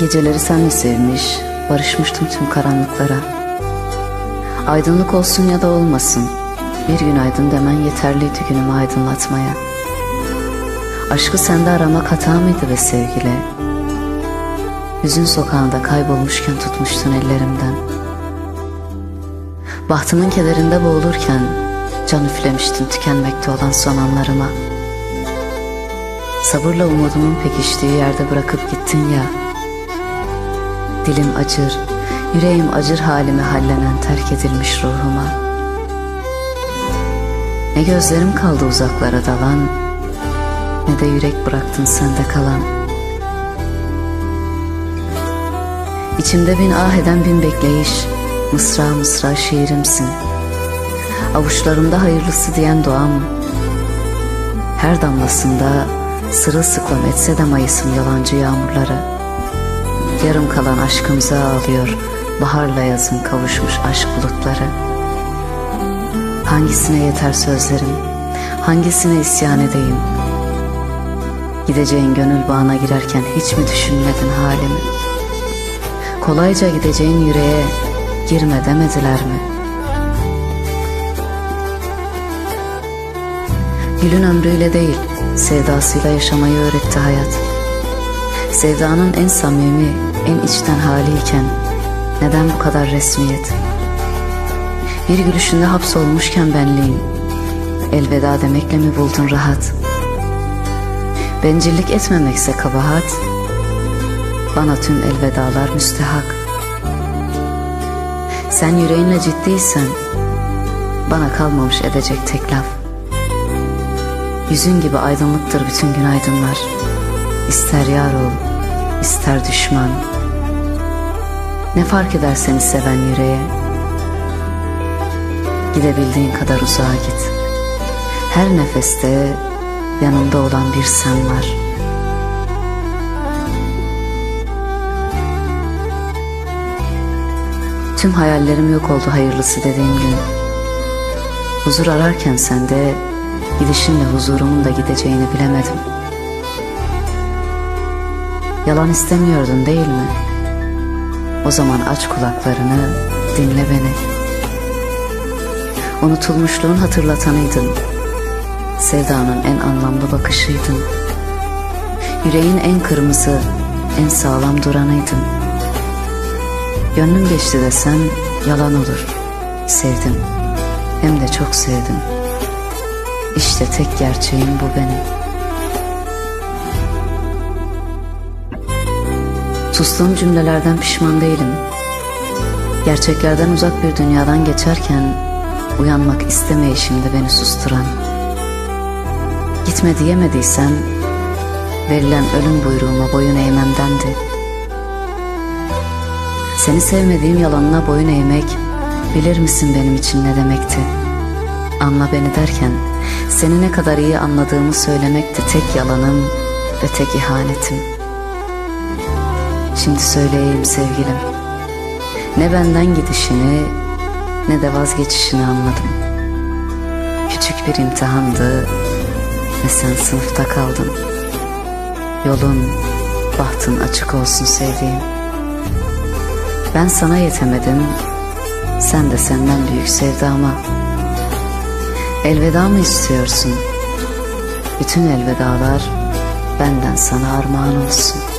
Geceleri senle sevmiş, barışmıştım tüm karanlıklara. Aydınlık olsun ya da olmasın, bir gün aydın demen yeterliydi günümü aydınlatmaya. Aşkı sende aramak hata mıydı be sevgili? Hüzün sokağında kaybolmuşken tutmuştun ellerimden. Bahtımın kederinde boğulurken can üflemiştin tükenmekte olan son anlarıma. Sabırla umudumun pekiştiği yerde bırakıp gittin ya. Dilim acır, yüreğim acır halime hallenen terk edilmiş ruhuma. Ne gözlerim kaldı uzaklara dalan, ne de yürek bıraktın sende kalan. İçimde bin ah eden bin bekleyiş, mısra mısra şiirimsin. Avuçlarımda hayırlısı diyen doğam, her damlasında sırılsıklam etse de mayısım yalancı yağmurları. Yarım kalan aşkımıza ağlıyor baharla yazın kavuşmuş aşk bulutları. Hangisine yeter sözlerim, hangisine isyan edeyim? Gideceğin gönül bağına girerken hiç mi düşünmedin halimi? Kolayca gideceğin yüreğe girme demediler mi? Gülün ömrüyle değil, sevdasıyla yaşamayı öğretti hayat. Sevdanın en samimi, en içten haliyken neden bu kadar resmiyet? Bir gülüşünde hapsolmuşken benliğin, elveda demekle mi buldun rahat? Bencillik etmemekse kabahat, bana tüm elvedalar müstehak. Sen yüreğinle ciddiysen, bana kalmamış edecek tek laf. Yüzün gibi aydınlıktır bütün günaydınlar. İster yar ol, ister düşman. Ne fark eder seni seven yüreğe? Gidebildiğin kadar uzağa git. Her nefeste yanında olan bir sen var. Tüm hayallerim yok oldu hayırlısı dediğim gün. Huzur ararken sende gidişinle huzurumun da gideceğini bilemedim. Yalan istemiyordun değil mi? O zaman aç kulaklarını, dinle beni. Unutulmuşluğun hatırlatanıydın. Sevdanın en anlamlı bakışıydın. Yüreğin en kırmızı, en sağlam duranıydın. Gönlüm geçti desem yalan olur. Sevdim, hem de çok sevdim. İşte tek gerçeğim bu benim.'' Sustuğum cümlelerden pişman değilim. Gerçeklerden uzak bir dünyadan geçerken uyanmak istemeyişimde beni susturan. Gitme diyemediysem verilen ölüm buyruğuma boyun eğmemdendi. Seni sevmediğim yalanına boyun eğmek bilir misin benim için ne demekti? Anla beni derken seni ne kadar iyi anladığımı söylemekti tek yalanım ve tek ihanetim.'' Şimdi söyleyeyim sevgilim. Ne benden gidişini ne de vazgeçişini anladım. Küçük bir imtihandı ve sen sınıfta kaldın. Yolun, bahtın açık olsun sevdiğim. Ben sana yetemedim, sen de senden büyük sevdama. Elveda mı istiyorsun? Bütün elvedalar benden sana armağan olsun.''